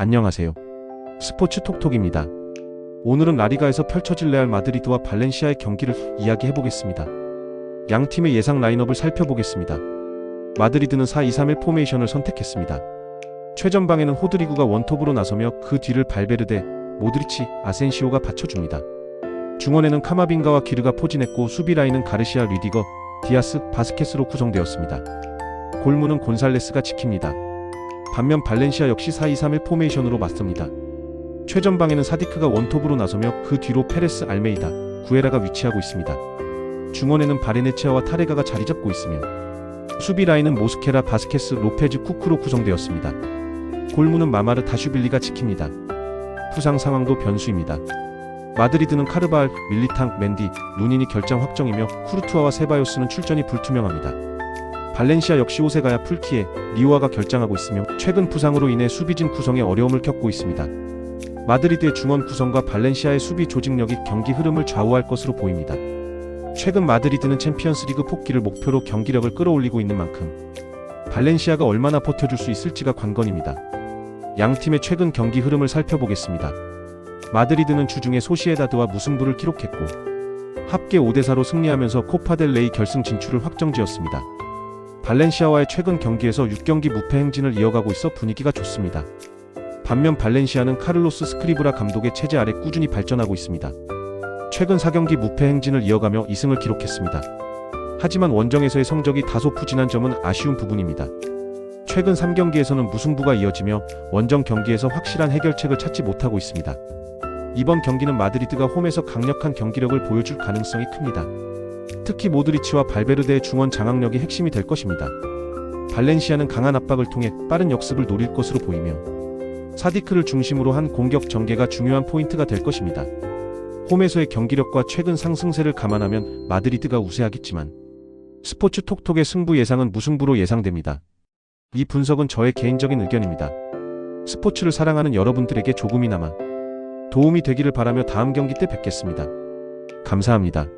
안녕하세요. 스포츠 톡톡입니다. 오늘은 라리가에서 펼쳐질 레알 마드리드와 발렌시아의 경기를 이야기해 보겠습니다. 양 팀의 예상 라인업을 살펴보겠습니다. 마드리드는 4-2-3-1 포메이션을 선택했습니다. 최전방에는 호드리구가 원톱으로 나서며 그 뒤를 발베르데, 모드리치, 아센시오가 받쳐줍니다. 중원에는 카마빈가와 기르가 포진했고 수비 라인은 가르시아 리디거, 디아스, 바스케스로 구성되었습니다. 골문은 곤살레스가 지킵니다. 반면 발렌시아 역시 4-2-3-1 포메이션으로 맞섭니다. 최전방에는 사디크가 원톱으로 나서며 그 뒤로 페레스 알메이다, 구에라가 위치하고 있습니다. 중원에는 바레네치아와 타레가가 자리 잡고 있으며 수비 라인은 모스케라, 바스케스, 로페즈, 쿠크로 구성되었습니다. 골문은 마마르 다슈빌리가 지킵니다. 부상 상황도 변수입니다. 마드리드는 카르발, 밀리탕, 맨디, 루닌이 결장 확정이며 쿠르투아와 세바요스는 출전이 불투명합니다. 발렌시아 역시 오세가야 풀키에 리오아가 결장하고 있으며 최근 부상으로 인해 수비진 구성에 어려움을 겪고 있습니다. 마드리드의 중원 구성과 발렌시아의 수비 조직력이 경기 흐름을 좌우할 것으로 보입니다. 최근 마드리드는 챔피언스리그 복귀를 목표로 경기력을 끌어올리고 있는 만큼 발렌시아가 얼마나 버텨줄 수 있을지가 관건입니다. 양 팀의 최근 경기 흐름을 살펴보겠습니다. 마드리드는 주중에 소시에다드와 무승부를 기록했고 합계 5대4로 승리하면서 코파델레이 결승 진출을 확정지었습니다. 발렌시아와의 최근 경기에서 6경기 무패 행진을 이어가고 있어 분위기가 좋습니다. 반면 발렌시아는 카를로스 스크리브라 감독의 체제 아래 꾸준히 발전하고 있습니다. 최근 4경기 무패 행진을 이어가며 2승을 기록했습니다. 하지만 원정에서의 성적이 다소 부진한 점은 아쉬운 부분입니다. 최근 3경기에서는 무승부가 이어지며 원정 경기에서 확실한 해결책을 찾지 못하고 있습니다. 이번 경기는 마드리드가 홈에서 강력한 경기력을 보여줄 가능성이 큽니다. 특히 모드리치와 발베르데의 중원 장악력이 핵심이 될 것입니다. 발렌시아는 강한 압박을 통해 빠른 역습을 노릴 것으로 보이며 사디크를 중심으로 한 공격 전개가 중요한 포인트가 될 것입니다. 홈에서의 경기력과 최근 상승세를 감안하면 마드리드가 우세하겠지만 스포츠 톡톡의 승부 예상은 무승부로 예상됩니다. 이 분석은 저의 개인적인 의견입니다. 스포츠를 사랑하는 여러분들에게 조금이나마 도움이 되기를 바라며 다음 경기 때 뵙겠습니다. 감사합니다.